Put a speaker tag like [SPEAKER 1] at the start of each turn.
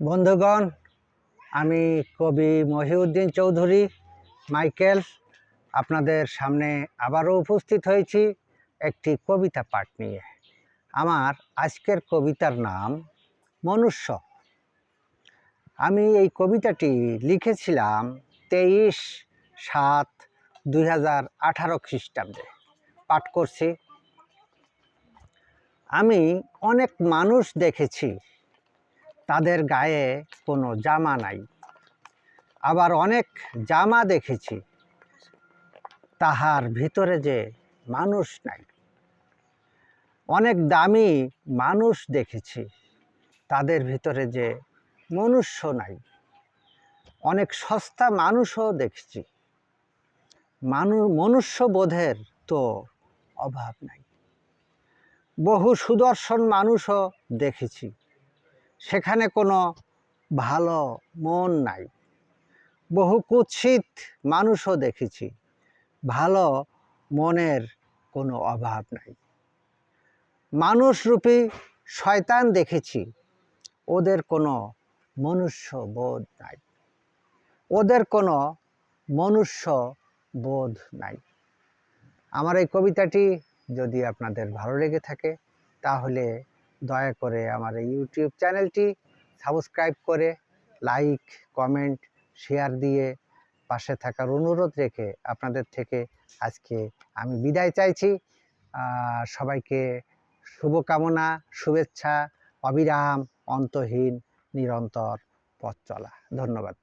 [SPEAKER 1] বন্ধুগণ, আমি কবি মহিউদ্দিন চৌধুরী, মাইকেল, আপনাদের সামনে আবারও উপস্থিত হয়েছি একটি কবিতা পাঠ নিয়ে। আমার আজকের কবিতার নাম মনুষ্য। আমি এই কবিতাটি লিখেছিলাম তেইশ সাত দুই হাজার আঠারো খ্রিস্টাব্দে। পাঠ করছি। আমি অনেক মানুষ দেখেছি তাদের গায়ে কোনো জামা নাই। আবার অনেক জামা দেখেছি, তাহার ভিতরে যে মানুষ নাই। অনেক দামি মানুষ দেখেছি, তাদের ভিতরে যে মনুষ্য নাই। অনেক সস্তা মানুষও দেখেছি মানু মনুষ্যবোধের তো অভাব নাই। বহু সুদর্শন মানুষও দেখেছি। সেখানে কোনো ভালো মন নাই। বহু কুৎসিত মানুষও দেখেছি, ভালো মনের কোনো অভাব নাই। মানুষরূপী শয়তান দেখেছি, ওদের কোনো মনুষ্য বোধ নাই। ওদের কোনো মনুষ্য বোধ নাই। আমার এই কবিতাটি যদি আপনাদের ভালো লেগে থাকে, তাহলে দয়া করে আমার এই ইউটিউব চ্যানেলটি সাবস্ক্রাইব করে লাইক কমেন্ট শেয়ার দিয়ে পাশে থাকার অনুরোধ রেখে আপনাদের থেকে আজকে আমি বিদায় চাইছি। সবাইকে শুভকামনা, শুভেচ্ছা, অবিরাম, অন্তহীন, নিরন্তর পথ চলা। ধন্যবাদ।